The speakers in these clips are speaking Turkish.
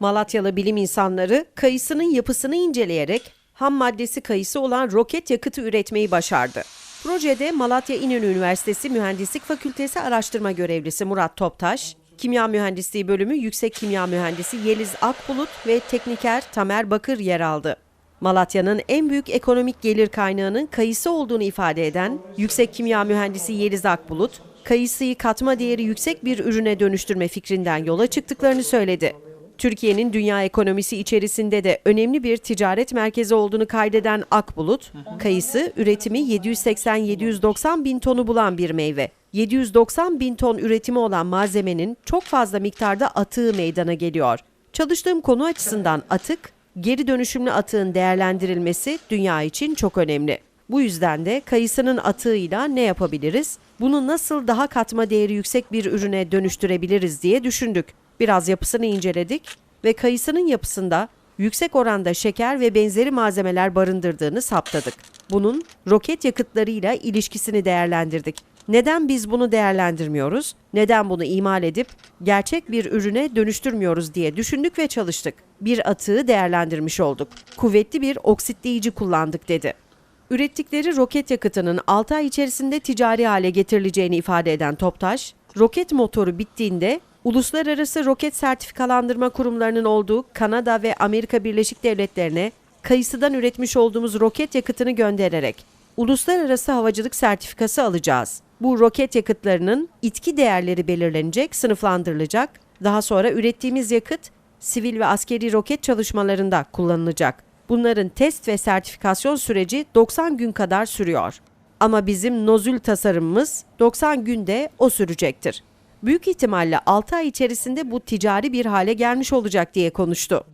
Malatyalı bilim insanları kayısının yapısını inceleyerek ham maddesi kayısı olan roket yakıtı üretmeyi başardı. Projede Malatya İnönü Üniversitesi Mühendislik Fakültesi araştırma görevlisi Murat Toptaş, Kimya Mühendisliği Bölümü Yüksek Kimya Mühendisi Yeliz Akbulut ve tekniker Tamer Bakır yer aldı. Malatya'nın en büyük ekonomik gelir kaynağının kayısı olduğunu ifade eden Yüksek Kimya Mühendisi Yeliz Akbulut, kayısıyı katma değeri yüksek bir ürüne dönüştürme fikrinden yola çıktıklarını söyledi. Türkiye'nin dünya ekonomisi içerisinde de önemli bir ticaret merkezi olduğunu kaydeden Akbulut, kayısı üretimi 780-790 bin tonu bulan bir meyve. 790 bin ton üretimi olan malzemenin çok fazla miktarda atığı meydana geliyor. Çalıştığım konu açısından atık, geri dönüşümlü atığın değerlendirilmesi dünya için çok önemli. Bu yüzden de kayısının atığıyla ne yapabiliriz? Bunu nasıl daha katma değeri yüksek bir ürüne dönüştürebiliriz diye düşündük. Biraz yapısını inceledik ve kayısının yapısında yüksek oranda şeker ve benzeri malzemeler barındırdığını saptadık. Bunun roket yakıtlarıyla ilişkisini değerlendirdik. Neden biz bunu değerlendirmiyoruz? Neden bunu imal edip gerçek bir ürüne dönüştürmüyoruz diye düşündük ve çalıştık. Bir atığı değerlendirmiş olduk. Kuvvetli bir oksitleyici kullandık dedi. Ürettikleri roket yakıtının 6 ay içerisinde ticari hale getirileceğini ifade eden Toptaş, roket motoru bittiğinde uluslararası roket sertifikalandırma kurumlarının olduğu Kanada ve Amerika Birleşik Devletleri'ne kayısıdan üretmiş olduğumuz roket yakıtını göndererek uluslararası havacılık sertifikası alacağız. Bu roket yakıtlarının itki değerleri belirlenecek, sınıflandırılacak. Daha sonra ürettiğimiz yakıt sivil ve askeri roket çalışmalarında kullanılacak. Bunların test ve sertifikasyon süreci 90 gün kadar sürüyor. Ama bizim nozül tasarımımız 90 günde o sürecektir. Büyük ihtimalle 6 ay içerisinde bu ticari bir hale gelmiş olacak diye konuştu.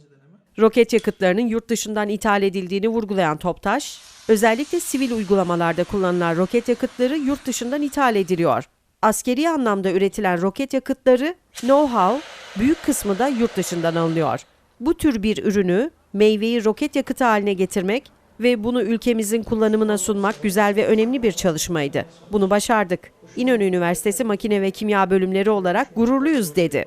Roket yakıtlarının yurt dışından ithal edildiğini vurgulayan Toptaş, özellikle sivil uygulamalarda kullanılan roket yakıtları yurt dışından ithal ediliyor. Askeri anlamda üretilen roket yakıtları, know-how, büyük kısmı da yurt dışından alınıyor. Bu tür bir ürünü, meyveyi roket yakıtı haline getirmek ve bunu ülkemizin kullanımına sunmak güzel ve önemli bir çalışmaydı. Bunu başardık. İnönü Üniversitesi Makine ve Kimya bölümleri olarak gururluyuz dedi.